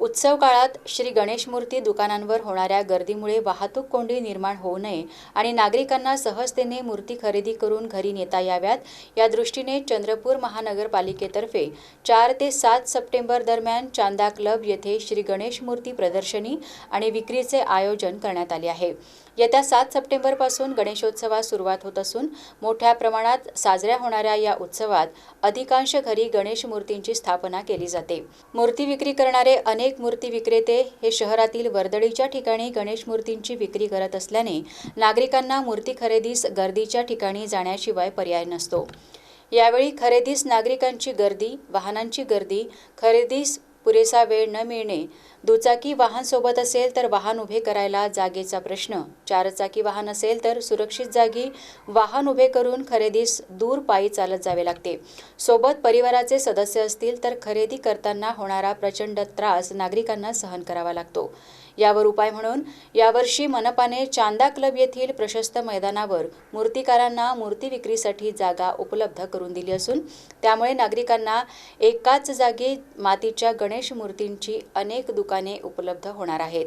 उत्सव काळात श्री गणेश मूर्ती दुकानांवर होणाऱ्या गर्दीमुळे वाहतूक कोंडी निर्माण होऊ नये आणि नागरिकांना सहजतेने मूर्ती खरेदी करून घरी नेता याव्यात. या दृष्टीने चंद्रपूर महानगरपालिकेतर्फे चार ते सात सप्टेंबर दरम्यान चांदा क्लब येथे श्री गणेश मूर्ती प्रदर्शनी आणि विक्रीचे आयोजन करण्यात आले आहे. येत्या सात सप्टेंबरपासून गणेशोत्सवास सुरुवात होत असून मोठ्या प्रमाणात साजऱ्या होणाऱ्या या उत्सवात अधिकांश घरी गणेश मूर्तींची स्थापना केली जाते. मूर्ती विक्री करणारे अनेक मूर्ती विक्रेते हे शहरातील वर्दळीच्या ठिकाणी गणेश मूर्तींची विक्री करत असल्याने नागरिकांना मूर्ती खरेदीस गर्दीच्या ठिकाणी जाण्याशिवाय पर्याय नसतो. यावेळी खरेदीस नागरिकांची गर्दी वाहनांची गर्दी खरेदीस पुरेसा वेळ न मिळणे दुचाकी वाहन सोबत असेल तर वाहन उभे करायला जागेचा प्रश्न. चारचाकी वाहन असेल तर सुरक्षित जागी वाहन उभे करून खरेदीस दूर पायी चालत जावे लागते. सोबत परिवाराचे सदस्य असतील तर खरेदी करताना होणारा प्रचंड त्रास नागरिकांना सहन करावा लागतो. यावर उपाय म्हणून यावर्षी मनपाने चांदा क्लब येथील प्रशस्त मैदानावर मूर्तिकारांना मूर्ती विक्रीसाठी जागा उपलब्ध करून दिली असून त्यामुळे नागरिकांना एकाच जागी मातीच्या गणेश मूर्तींची अनेक दुकान उपलब्ध होणार आहेत.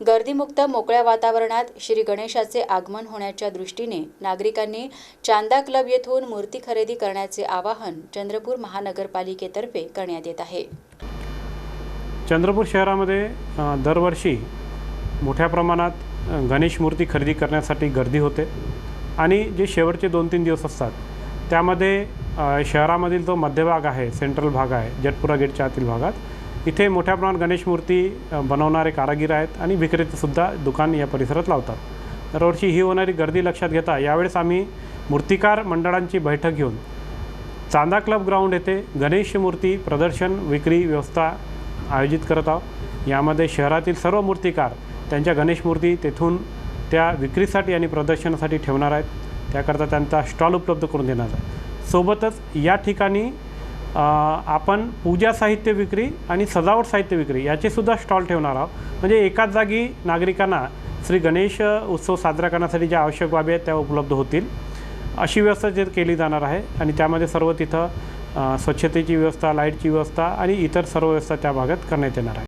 गर्दीमुक्त मोकळ्या वातावरणात श्री गणेशाचे आगमन होण्याच्या दृष्टीने नागरिकांनी चांदा क्लब येथून मूर्ती खरेदी करण्याचे आवाहन चंद्रपूर महानगरपालिकेतर्फे करण्यात येत आहे. चंद्रपूर शहरामध्ये दरवर्षी मोठ्या प्रमाणात गणेश मूर्ती खरेदी करण्यासाठी गर्दी होते. आणि जे शेवटचे दोन तीन दिवस असतात त्यामध्ये शहरामधील जो मध्यभाग आहे सेंट्रल भाग आहे जटपुरा गेटच्या आतील भागात इथे मोठ्या प्रमाणात गणेश मूर्ती बनवणारे कारागीर आहेत आणि विक्रेतेसुद्धा दुकान या परिसरात लावतात. दरवर्षी ही होणारी गर्दी लक्षात घेता यावेळेस आम्ही मूर्तिकार मंडळांची बैठक घेऊन चांदा क्लब ग्राउंड येथे गणेश मूर्ती प्रदर्शन विक्री व्यवस्था आयोजित करत आहोत. यामध्ये शहरातील सर्व मूर्तिकार त्यांच्या गणेश मूर्ती तेथून त्या विक्रीसाठी आणि प्रदर्शनासाठी ठेवणार आहेत. त्याकरता त्यांचा स्टॉल उपलब्ध करून देणार आहे सोबतच या ठिकाणी आपण पूजा साहित्य विक्री आणि सजावट साहित्य विक्री याचेसुद्धा स्टॉल ठेवणार आहोत. म्हणजे एकाच जागी नागरिकांना श्री गणेश उत्सव साजरा करण्यासाठी ज्या आवश्यक बाबी आहेत त्या उपलब्ध होतील. अशी व्यवस्था जे केली जाणार आहे आणि त्यामध्ये सर्व तिथं स्वच्छतेची व्यवस्था लाईटची व्यवस्था आणि इतर सर्व व्यवस्था त्या भागात करण्यात येणार आहे.